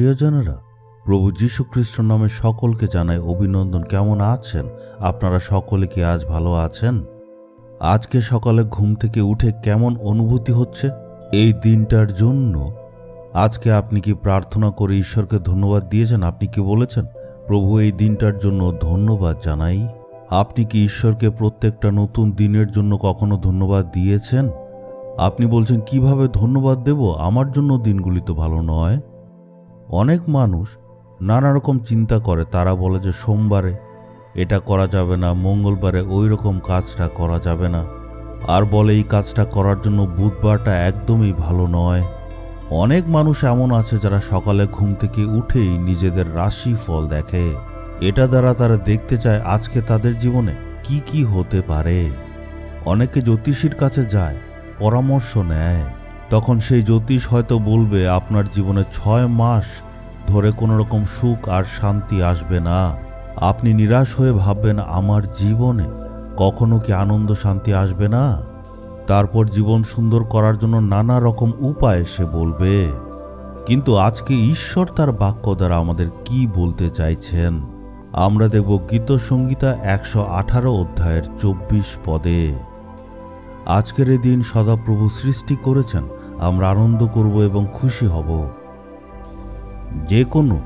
প্রিয়জনেরা, প্রভু যীশু খ্রিস্টর নামে সকলকে জানাই অভিনন্দন। কেমন আছেন? আপনারা সকলে কি আজ ভালো আছেন? আজকে সকালে ঘুম থেকে উঠে কেমন অনুভূতি হচ্ছে? এই দিনটার জন্য আজকে আপনি কি প্রার্থনা করে ঈশ্বরকে ধন্যবাদ দিয়েছেন? আপনি কি বলেছেন? প্রভু, এই দিনটার জন্য ধন্যবাদ জানাই। আপনি কি ঈশ্বরকে প্রত্যেকটা নতুন দিনের জন্য কখনো ধন্যবাদ দিয়েছেন? আপনি বলছেন, কীভাবে ধন্যবাদ দেব? আমার জন্য দিনগুলি তো ভালো নয়। অনেক মানুষ নানা রকম চিন্তা করে। তারা বলে যে, সোমবারে এটা করা যাবে না, মঙ্গলবারে ওই রকম কাজটা করা যাবে না। আর বলে, এই কাজটা করার জন্য বুধবারটা একদমই ভালো নয়। অনেক মানুষ এমন আছে যারা সকালে ঘুম থেকে উঠেই নিজেদের রাশি ফল দেখে। এটা দ্বারা তারা দেখতে চায়, আজকে তাদের জীবনে কি কি হতে পারে। অনেকে জ্যোতিষীর কাছে যায়, পরামর্শ নেয়। তখন সেই জ্যোতিষ হয়তো বলবে, আপনার জীবনে ছয় মাস ধরে কোনো রকম সুখ আর শান্তি আসবে না। আপনি নিরাশ হয়ে ভাববেন, আমার জীবনে কখনো কি আনন্দ শান্তি আসবে না? তারপর জীবন সুন্দর করার জন্য নানা রকম উপায় সে বলবে। কিন্তু আজকে ঈশ্বর তার বাক্য দ্বারা আমাদের কি বলতে চাইছেন? আমরা দেখব গীত সংগীতা একশো আঠারো অধ্যায়ের চব্বিশ পদে। আজকের এই দিন সদাপ্রভু সৃষ্টি করেছেন। আমরা আনন্দ করব এবং খুশি হব। যে কোনো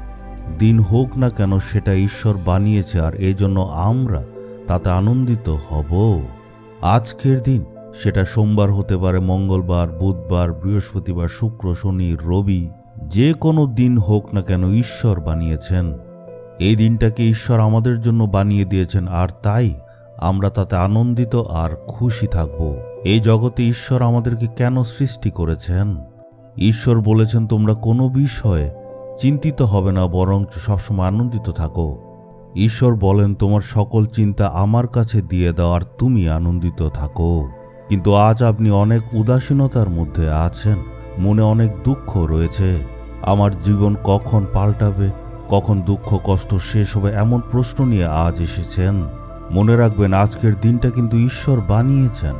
দিন হোক না কেন সেটা ঈশ্বর বানিয়েছে আর এই জন্য আমরা তাতে আনন্দিত হব। আজকের দিন সেটা সোমবার হতে পারে মঙ্গলবার, বুধবার, বৃহস্পতিবার, শুক্র, শনি, রবি, যে কোনো দিন হোক না কেন ঈশ্বর বানিয়েছেন। এই দিনটাকে ঈশ্বর আমাদের জন্য বানিয়ে দিয়েছেন আর তাই আমরা তাতে আনন্দিত আর খুশি থাকব। এই জগতে ঈশ্বর আমাদেরকে কেন সৃষ্টি করেছেন? ঈশ্বর বলেছেন, তোমরা কোনো বিষয়ে চিন্তিত হবে না বরং সবসময় আনন্দিত থাকো। ঈশ্বর বলেন, তোমার সকল চিন্তা আমার কাছে দিয়ে দাও, আর তুমি আনন্দিত থাকো। কিন্তু আজ আপনি অনেক উদাসীনতার মধ্যে আছেন, মনে অনেক দুঃখ রয়েছে। আমার জীবন কখন পাল্টাবে, কখন দুঃখ, কষ্ট শেষ হবে, এমন প্রশ্ন নিয়ে আজ এসেছেন। মনে রাখবেন, আজকের দিনটা কিন্তু ঈশ্বর বানিয়েছেন।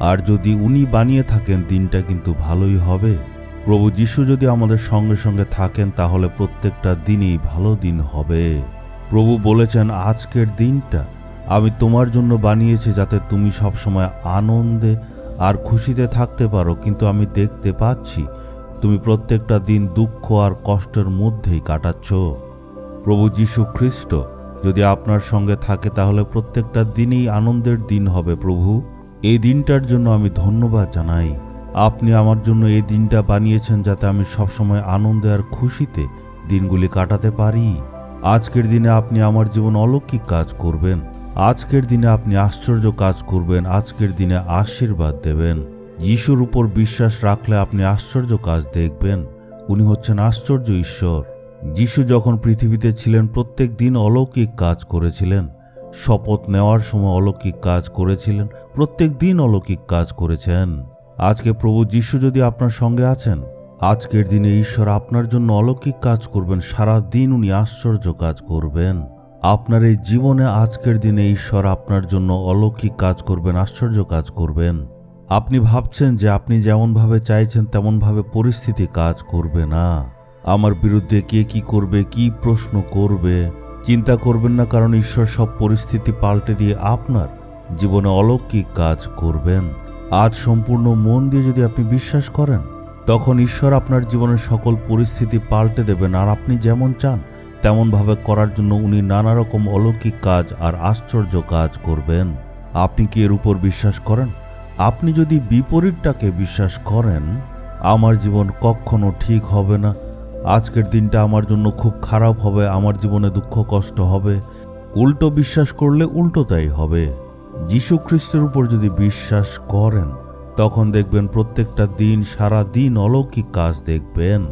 আর যদি উনি বানিয়ে থাকেন, দিনটা কিন্তু ভালোই হবে। প্রভু যিশু যদি আমাদের সঙ্গে সঙ্গে থাকেন, তাহলে প্রত্যেকটা দিনই ভালো দিন হবে। প্রভু বলেছেন, আজকের দিনটা আমি তোমার জন্য বানিয়েছি যাতে তুমি সবসময় আনন্দে আর খুশিতে থাকতে পারো। কিন্তু আমি দেখতে পাচ্ছি, তুমি প্রত্যেকটা দিন দুঃখ আর কষ্টের মধ্যেই কাটাচ্ছ। প্রভু যীশু খ্রিস্ট, যদি আপনার সঙ্গে থাকে, তাহলে প্রত্যেকটা দিনই আনন্দের দিন হবে প্রভু। এই দিনটার জন্য আমি ধন্যবাদ জানাই। আপনি আমার জন্য এই দিনটা বানিয়েছেন যাতে আমি সবসময় আনন্দে আর খুশিতে দিনগুলি কাটাতে পারি। আজকের দিনে আপনি আমার জীবন অলৌকিক কাজ করবেন। আজকের দিনে আপনি আশ্চর্য কাজ করবেন। আজকের দিনে আশীর্বাদ দেবেন। যিশুর উপর বিশ্বাস রাখলে আপনি আশ্চর্য কাজ দেখবেন। উনি হচ্ছেন আশ্চর্য ঈশ্বর। যিশু যখন পৃথিবীতে ছিলেন, প্রত্যেক দিন অলৌকিক কাজ করেছিলেন। শপথ নেওয়ার সময় অলৌকিক কাজ করেছিলেন, প্রত্যেক দিন অলৌকিক কাজ করেছেন। আজকে প্রভু যিশু যদি আপনার সঙ্গে আছেন, আজকের দিনে ঈশ্বর আপনার জন্য অলৌকিক কাজ করবেন সারা দিন উনি আশ্চর্য কাজ করবেন। আপনার এই জীবনে আজকের দিনে ঈশ্বর আপনার জন্য অলৌকিক কাজ করবেন, আশ্চর্য কাজ করবেন। আপনি ভাবছেন যে আপনি যেমনভাবে চাইছেন, তেমনভাবে পরিস্থিতি কাজ করবে না। আমার বিরুদ্ধে কে কি করবে, কি প্রশ্ন করবে? চিন্তা করবেন না, কারণ ঈশ্বর সব পরিস্থিতি পাল্টে দিয়ে আপনার জীবনে অলৌকিক কাজ করবেন। আজ সম্পূর্ণ মন দিয়ে যদি আপনি বিশ্বাস করেন, তখন ঈশ্বর আপনার জীবনের সকল পরিস্থিতি পাল্টে দেবেন, আর আপনি যেমন চান, তেমনভাবে করার জন্য উনি নানা রকম অলৌকিক কাজ আর আশ্চর্য কাজ করবেন। আপনি কি এর উপর বিশ্বাস করেন? আপনি যদি বিপরীতটাকে বিশ্বাস করেন, আমার জীবন কখনো ঠিক হবে না। আজকের দিনটা আমার জন্য খুব খারাপ হবে, আমার জীবনে দুঃখ কষ্ট হবে। উল্টো বিশ্বাস করলে উল্টো তাই হবে। যীশু খ্রিস্টের উপর যদি বিশ্বাস করেন, তখন দেখবেন প্রত্যেকটা দিন, সারা দিন অলৌকিক কাজ দেখবেন।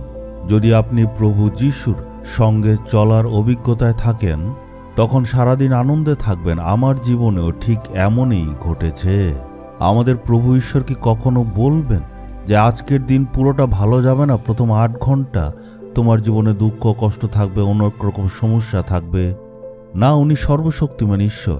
যদি আপনি প্রভু যিশুর সঙ্গে চলার অভিজ্ঞতায় থাকেন, তখন সারাদিন আনন্দে থাকবেন, আমার জীবনেও ঠিক এমনই ঘটেছে। আমাদের প্রভু ঈশ্বর কি কখনো বলবেন যে, আজকের দিন পুরোটা ভালো যাবে না? প্রথম আট ঘণ্টা তোমার জীবনে দুঃখ, কষ্ট থাকবে অনেক রকম সমস্যা থাকবে। না, উনি সর্বশক্তিমান ঈশ্বর।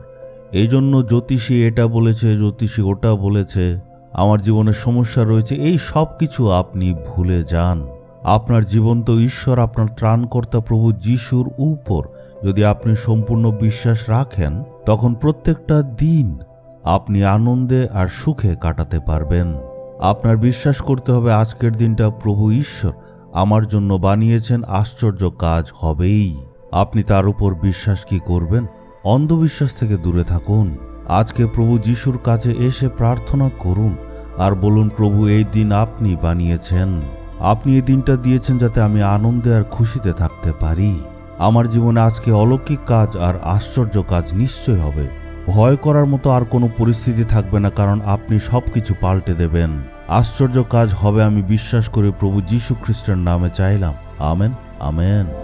এই জন্য জ্যোতিষী এটা বলেছে, জ্যোতিষী ওটা বলেছে, আমার জীবনে সমস্যা রয়েছে, এই সব কিছু আপনি ভুলে যান। আপনার জীবন্ত ঈশ্বর, আপনার ত্রাণকর্তা প্রভু যিশুর উপর যদি আপনি সম্পূর্ণ বিশ্বাস রাখেন, তখন প্রত্যেকটা দিন আপনি আনন্দে আর সুখে কাটাতে পারবেন। আপনার বিশ্বাস করতে হবে, আজকের দিনটা প্রভু ঈশ্বর। আমার জন্য বানিয়েছেন আশ্চর্য কাজ হবেই। আপনি তার উপর বিশ্বাস কি করবেন? অন্ধবিশ্বাস থেকে দূরে থাকুন। আজকে প্রভু যিশুর কাছে এসে প্রার্থনা করুন আর বলুন, প্রভু, এই দিন আপনি বানিয়েছেন। আপনি এই দিনটা দিয়েছেন যাতে আমি আনন্দে আর খুশিতে থাকতে পারি। আমার জীবনে আজকে অলৌকিক কাজ আর আশ্চর্য কাজ নিশ্চয় হবে। ভয় করার মতো আর কোনো পরিস্থিতি থাকবে না, কারণ আপনি সব কিছু পাল্টে দেবেন। আশ্চর্য কাজ হবে আমি বিশ্বাস করে প্রভু যীশু খ্রিস্টের নামে চাইলাম। Amen amen.